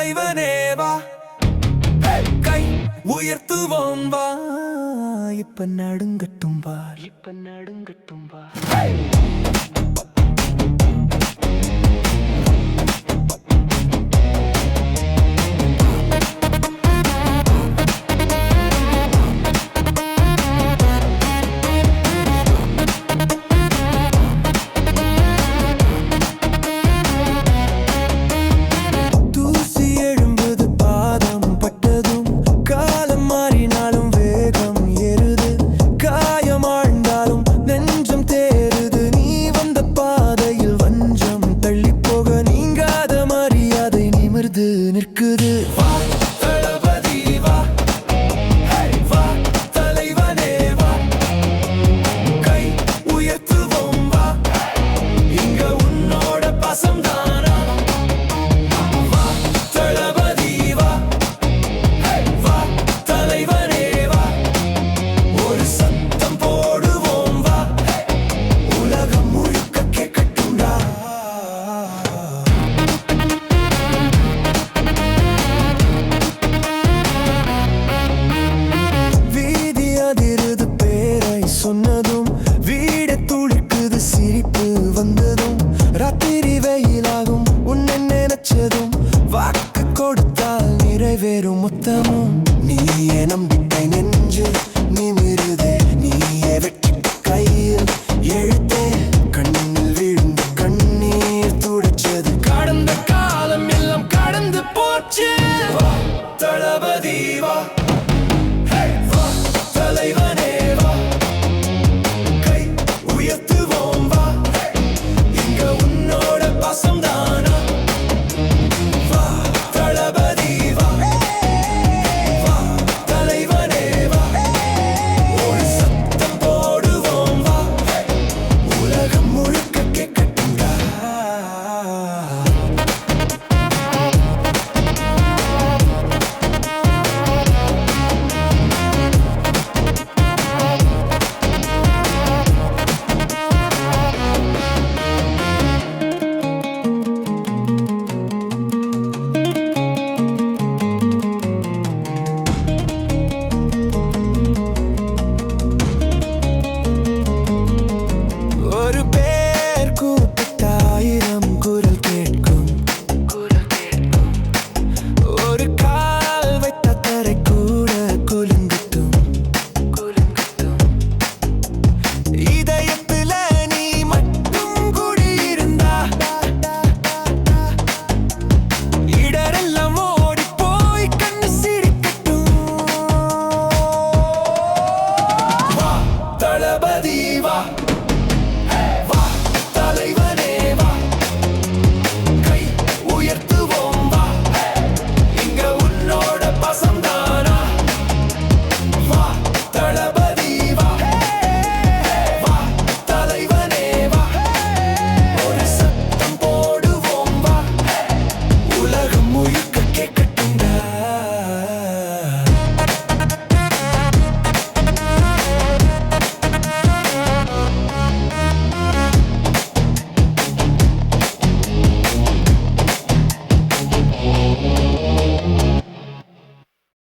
தலைவனே வா கை உயர்த்துவோம் வா. இப்ப நடுங்கட்டும் வா. இப்ப நடுங்கட்டும் வா. கொடுத்தால் நிறைவேறும் மொத்தமும். நீயே நம்பிக்கை நெஞ்சு நிமிருது. நீயே வெற்றி கையில் எழுத்தே. கண்ணில் விழுந்து கண்ணீர் துடைச்சது. கடந்த காலம் எல்லாம் கடந்து போச்சு. தளபதி